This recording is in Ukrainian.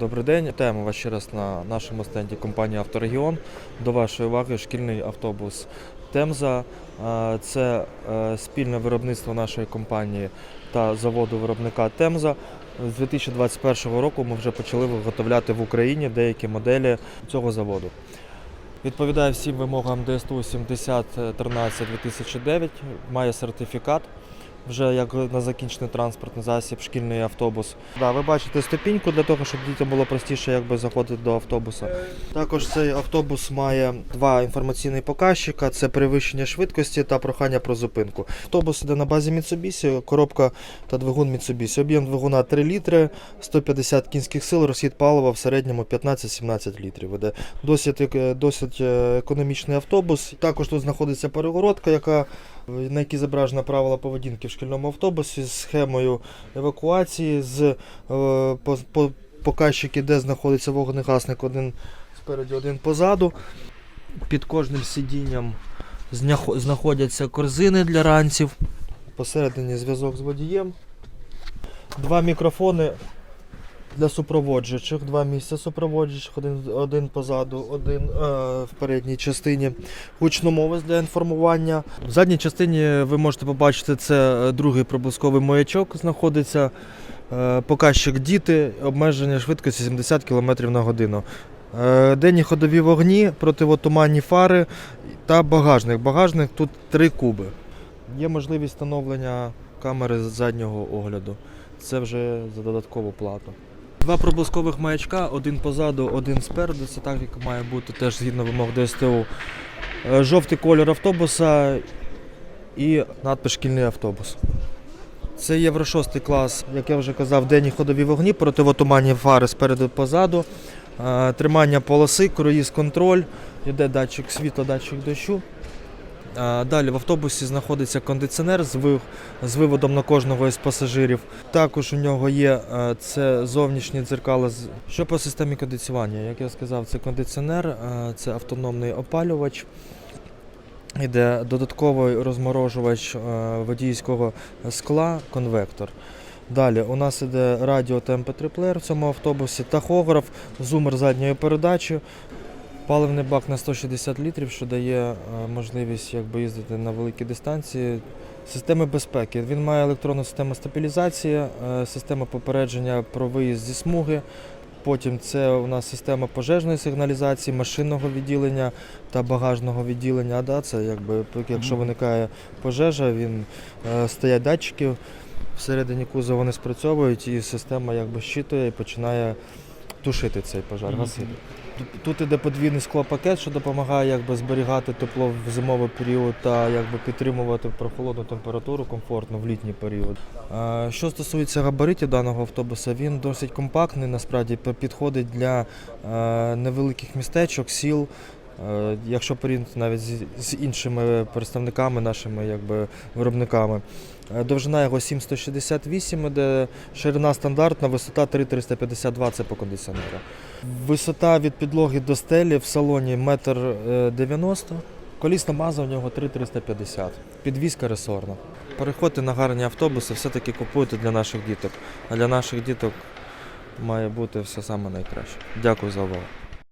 Добрий день. Вітаємо вас ще раз на нашому стенді компанії Авторегіон. До вашої уваги шкільний автобус Темза. Е, Це е, спільне виробництво нашої компанії та заводу виробника Темза. З 2021 року ми вже почали виготовляти в Україні деякі моделі цього заводу. Відповідає всім вимогам ДСТУ 7013 2009, має сертифікат вже як на закінчений транспортний засіб, шкільний автобус. Да, ви бачите ступіньку для того, щоб дітям було простіше якби, заходити до автобуса. Також цей автобус має два інформаційні показчика: це перевищення швидкості та прохання про зупинку. Автобус іде на базі Mitsubishi, коробка та двигун Mitsubishi. Об'єм двигуна 3 літри, 150 кінських сил, розхід палива в середньому 15-17 літрів. Іде досить, досить е, економічний автобус. Також тут знаходиться перегородка, яка на якій зображено правила поведінки в шкільному автобусі з схемою евакуації, з е, по, по, показчики, де знаходиться вогнегасник, один спереді, один позаду. Під кожним сидінням знаходяться корзини для ранців. Посередині зв'язок з водієм. Два мікрофони для супроводжуючих, два місця супроводжуючих, один, один позаду, один е, в передній частині. Гучномовець для інформування. В задній частині ви можете побачити, це е, другий проблисковий маячок знаходиться. Е, Показчик діти, обмеження швидкості 70 км на годину. Е, Денні ходові вогні, противотуманні фари та багажник. Багажник тут три куби. Є можливість встановлення камери заднього огляду. Це вже за додаткову плату. Два проблискових маячка, один позаду, один спереду. Це так, як має бути теж згідно вимог ДСТУ. Е, Жовтий кольор автобуса і надпис шкільний автобус. Це Євро 6 клас, як я вже казав, денні ходові вогні, противотуманні фари спереду позаду, е, тримання полоси, круїз контроль, іде датчик світла, датчик дощу. Далі в автобусі знаходиться кондиціонер з, виводом на кожного із пасажирів. Також у нього є е, це зовнішні дзеркала. Що по системі кондиціювання? Як я сказав, це кондиціонер, е, це автономний опалювач. Іде додатковий розморожувач е, водійського скла, конвектор. Далі у нас іде радіотемпотриплер в цьому автобусі, тахограф, зумер задньої передачі, паливний бак на 160 літрів, що дає е, можливість якби, їздити на великі дистанції. Системи безпеки. Він має електронну систему стабілізації, е, система попередження про виїзд зі смуги. Потім це у нас система пожежної сигналізації, машинного відділення та багажного відділення. А, да, це якби, якщо виникає пожежа, він е, стоять датчики всередині кузова вони спрацьовують, і система якби щитує і починає тушити цей пожар, гасити. Тут- іде подвійний склопакет, що допомагає якби, зберігати тепло в зимовий період та якби, підтримувати прохолодну температуру комфортно в літній період. Що стосується габаритів даного автобуса, він досить компактний, насправді підходить для невеликих містечок, сіл. Е, Якщо порівняти навіть з, іншими представниками, нашими якби, виробниками. Е, Довжина його 7,168 іде, ширина стандартна, висота 3,352 це по кондиціонеру. Висота від підлоги до стелі в салоні 1,90 м. Колісна база у нього 3,350. Підвізка ресорна. Переходьте на гарні автобуси, все-таки купуйте для наших діток. А для наших діток має бути все саме найкраще. Дякую за увагу.